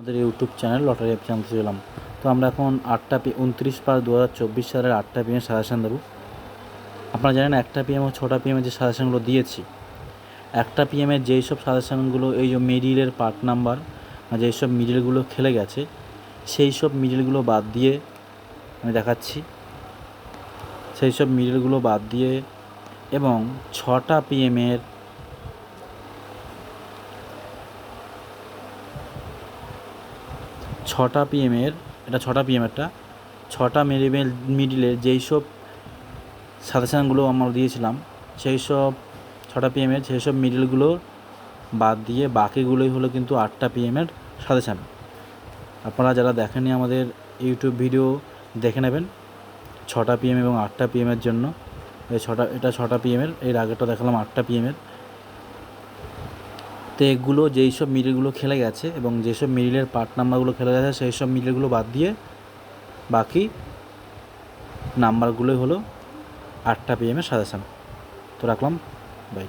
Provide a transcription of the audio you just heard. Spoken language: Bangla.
আমাদের ইউটিউব চ্যানেল লটারি অ্যাপ জানতে চলাম তো আমরা এখন আটটা পি উনত্রিশ পাঁচ দু হাজার চব্বিশ সালের আটটা পিএম সাজেশান দেবো। আপনারা জানেন একটা পিএম ও ছটা পিএমের যে সাজেশানগুলো দিয়েছি, একটা পিএমের যেই সব সাজেশানগুলো এই যে মিডিলের পার্ট নাম্বার যেই সব মিডিলগুলো খেলে গেছে, সেই সব মিডিলগুলো বাদ দিয়ে আমি দেখাচ্ছি। সেই সব মিডিলগুলো বাদ দিয়ে এবং ছটা পিএমের ছটা পিএমের এটা ছটা পিএমেরটা ছটা মিডিল মিডিলের যেই সব সাজেশানগুলো আমরা দিয়েছিলাম, সেই সব ছটা পিএমের সেই সব মিডিলগুলো বাদ দিয়ে বাকিগুলোই হলো কিন্তু আটটা পিএমের সাজেশান আপনারা যারা দেখেননি আমাদের ইউটিউব ভিডিও দেখে নেবেন ছটা পিএম এবং আটটা পিএমের জন্য। এই ছটা, এটা ছটা পিএমের এর আগেরটা দেখালাম আটটা পিএমের তো এগুলো যেই সব মিডিলগুলো খেলে গেছে এবং যেসব মিডিলের পার্ট নাম্বারগুলো খেলে গেছে, সেই সব মিডিলগুলো বাদ দিয়ে বাকি নাম্বারগুলোই হলো আটটা পিএমের সাজেশান তো রাখলাম বাই